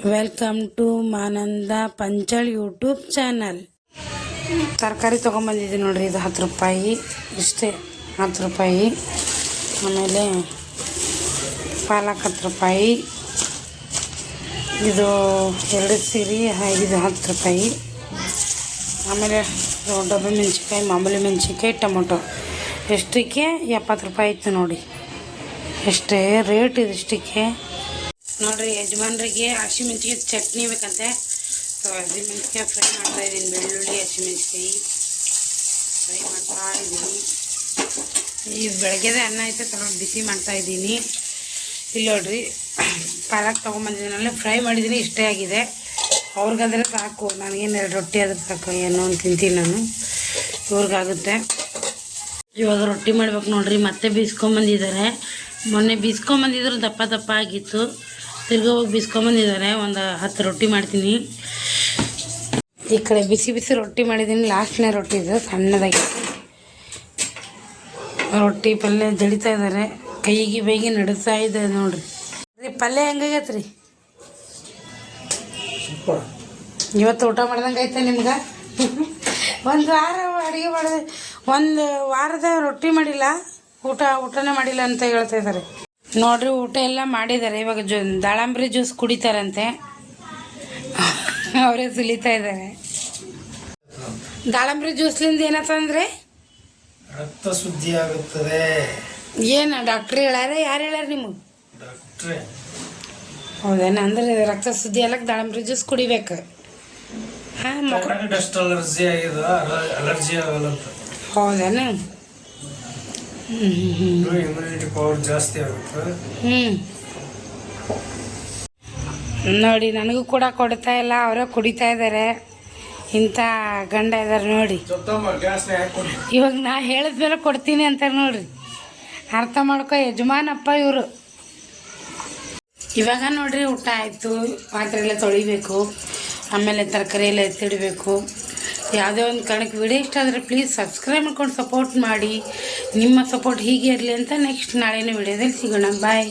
Welcome to Manand Panchal YouTube channel ತರಕಾರಿ ತೊಗೊಂಬಂದಿದ್ದೆ ನೋಡ್ರಿ, ಇದು ಹತ್ತು ರೂಪಾಯಿ. ಇಷ್ಟೇ, ಹತ್ತು ರೂಪಾಯಿ. ಆಮೇಲೆ ಪಾಲಕ್ ಹತ್ತು ರೂಪಾಯಿ. ಇದು ಎರಡು ಸೀರೆ ಇದು ಹತ್ತು ರೂಪಾಯಿ. ಆಮೇಲೆ ಡಬ್ಬೆ ಮೆಣಸಿನ್ಕಾಯಿ, ಮಾಮೂಲಿ ಮೆಣಸಿನ್ಕಾಯಿ, ಟೊಮೊಟೊ. ಎಷ್ಟಕ್ಕೆ ಎಪ್ಪತ್ತು ರೂಪಾಯಿ ಇತ್ತು ನೋಡಿ. ಎಷ್ಟೇ ರೇಟ್ ಇದಿಷ್ಟಕ್ಕೆ ನೋಡ್ರಿ ಯಜಮಾನ್ರಿಗೆ ಹಸಿಮೆಣ್ಸಿಗೆ ಚಟ್ನಿ ಬೇಕಂತೆ. ಸೊ ಹಸಿಮೆಣ್ಸಿಕಾಯಿ ಫ್ರೈ ಮಾಡ್ತಾ ಇದ್ದೀನಿ ಬೆಳ್ಳುಳ್ಳಿ ಹಸಿಮೆಣ್ಸಿಕಾಯಿ ಫ್ರೈ ಮಾಡ್ತಾ ಇದ್ದೀನಿ ಈ ಬೆಳಗ್ಗೆದ ಅನ್ನ ಐತೆ, ಸ್ವಲ್ಪ ಬಿಸಿ ಮಾಡ್ತಾ ಇದ್ದೀನಿ ಇಲ್ಲಿ ನೋಡ್ರಿ, ಪಾಲಕ್ ತೊಗೊಂಬಂದಿದ್ದೀನಲ್ಲ ಫ್ರೈ ಮಾಡಿದ್ದೀನಿ ಇಷ್ಟೇ ಆಗಿದೆ. ಅವ್ರಿಗಾದ್ರೆ ಸಾಕು. ನನಗೇನು ಎರಡು ರೊಟ್ಟಿ ಆದ್ರೆ ಸಾಕು, ಏನೋ ಅಂತ ತಿಂತೀನಿ ನಾನು. ಇವ್ರಿಗಾಗುತ್ತೆ. ಇವಾಗ ರೊಟ್ಟಿ ಮಾಡ್ಬೇಕು ನೋಡ್ರಿ. ಮತ್ತೆ ಬೀಸ್ಕೊಂಬಂದಿದ್ದಾರೆ. ಮೊನ್ನೆ ಬೀಸ್ಕೊಂಬಂದಿದ್ರು ದಪ್ಪ ದಪ್ಪ ಆಗಿತ್ತು. ತಿರ್ಗಿ ಹೋಗಿ ಬಿಸ್ಕೊಂಬಂದಿದ್ದಾರೆ ಒಂದು ಹತ್ತು ರೊಟ್ಟಿ ಮಾಡ್ತೀನಿ. ಈ ಕಡೆ ಬಿಸಿ ಬಿಸಿ ರೊಟ್ಟಿ ಮಾಡಿದ್ದೀನಿ ಲಾಸ್ಟ್ನೇ ರೊಟ್ಟಿ ಇದು ಸಣ್ಣದಾಗಿ. ರೊಟ್ಟಿ ಪಲ್ಯ ಜಡಿತಾ ಇದ್ದಾರೆ ಕೈಗೆ ಬೈಗೆ ನಡೆಸ್ತಾ ಇದೆ ನೋಡ್ರಿ. ರೀ ಪಲ್ಯ ಹೆಂಗಾಗೈತೆ ರೀ ಇವತ್ತು ಊಟ ಮಾಡ್ದಂಗೆ ಐತೆ ನಿಮ್ಗೆ? ಒಂದು ವಾರ ಅಡುಗೆ ಮಾಡಿದೆ ಒಂದು ವಾರದ ರೊಟ್ಟಿ ಮಾಡಿಲ್ಲ ಊಟ ಊಟನೇ ಮಾಡಿಲ್ಲ ಅಂತ ಹೇಳ್ತಾ ಇದ್ದಾರೆ ನೋಡ್ರಿ ಊಟ ಎಲ್ಲ ಮಾಡಿದ್ದಾರೆ ಇವಾಗ ಜೂ ದಾಳಂಬ್ರಿ ಜ್ಯೂಸ್ ಕುಡಿತಾರಂತೆ. ಅವರೇ ಸುಲಿತಾ ಇದ್ದಾರೆ. ದಾಳಂಬ್ರಿ ಜ್ಯೂಸ್ಲಿಂದ ಏನತ್ತಂದ್ರೆ ರಕ್ತ ಶುದ್ಧಿ ಆಗುತ್ತದೆ. ಏನು ಡಾಕ್ಟ್ರ್ ಹೇಳ್ಯಾರ? ಯಾರು ಹೇಳಾರ ನಿಮಗೆ? ಡಾಕ್ಟ್ರೆ. ಹೌದೇನ? ಅಂದ್ರೆ ರಕ್ತ ಶುದ್ಧಿ ಎಲ್ಲ ದಾಳಂಬ್ರಿ ಜ್ಯೂಸ್ ಕುಡಿಬೇಕು. ಹಾಂ ಡಸ್ಟ್ ಅಲರ್ಜಿ ಆಗಿದೆ ಅಲರ್ಜಿ ಆಗಲ್ಲ ಹೌದೇನ? ಇಮ್ಯುನಿಟಿ ಪವರ್ ಜಾಸ್ತಿ ಆಗುತ್ತೆ. ಹ್ಞೂ ನೋಡಿ, ನನಗೂ ಕೂಡ ಕೊಡ್ತಾ ಇಲ್ಲ, ಅವರೇ ಕುಡಿತಾ ಇದ್ದಾರೆ. ಇಂಥ ಗಂಡ ಇದ್ದಾರೆ ನೋಡಿ. ಇವಾಗ ನಾ ಹೇಳಿದ್ಮೇಲೆ ಕೊಡ್ತೀನಿ ಅಂತಾರೆ ನೋಡ್ರಿ. ಅರ್ಥ ಮಾಡ್ಕೊ, ಯಜಮಾನಪ್ಪ ಇವರು. ಇವಾಗ ನೋಡ್ರಿ, ಊಟ ಆಯಿತು, ಪಾತ್ರೆ ಎಲ್ಲ ತೊಳಿಬೇಕು. ಆಮೇಲೆ ತರಕಾರಿ ಎಲ್ಲ ಎತ್ತಿಡಬೇಕು. ಯಾವುದೇ ಒಂದು ಕಾರಣಕ್ಕೆ ವಿಡಿಯೋ ಇಷ್ಟ ಆದರೆ ಪ್ಲೀಸ್ ಸಬ್ಸ್ಕ್ರೈಬ್ ಮಾಡ್ಕೊಂಡು ಸಪೋರ್ಟ್ ಮಾಡಿ. ನಿಮ್ಮ ಸಪೋರ್ಟ್ ಹೀಗೆ ಇರಲಿ ಅಂತ ನೆಕ್ಸ್ಟ್ ನಾಳೆನೂ ವಿಡಿಯೋದಲ್ಲಿ ಸಿಗೋಣ. ಬಾಯ್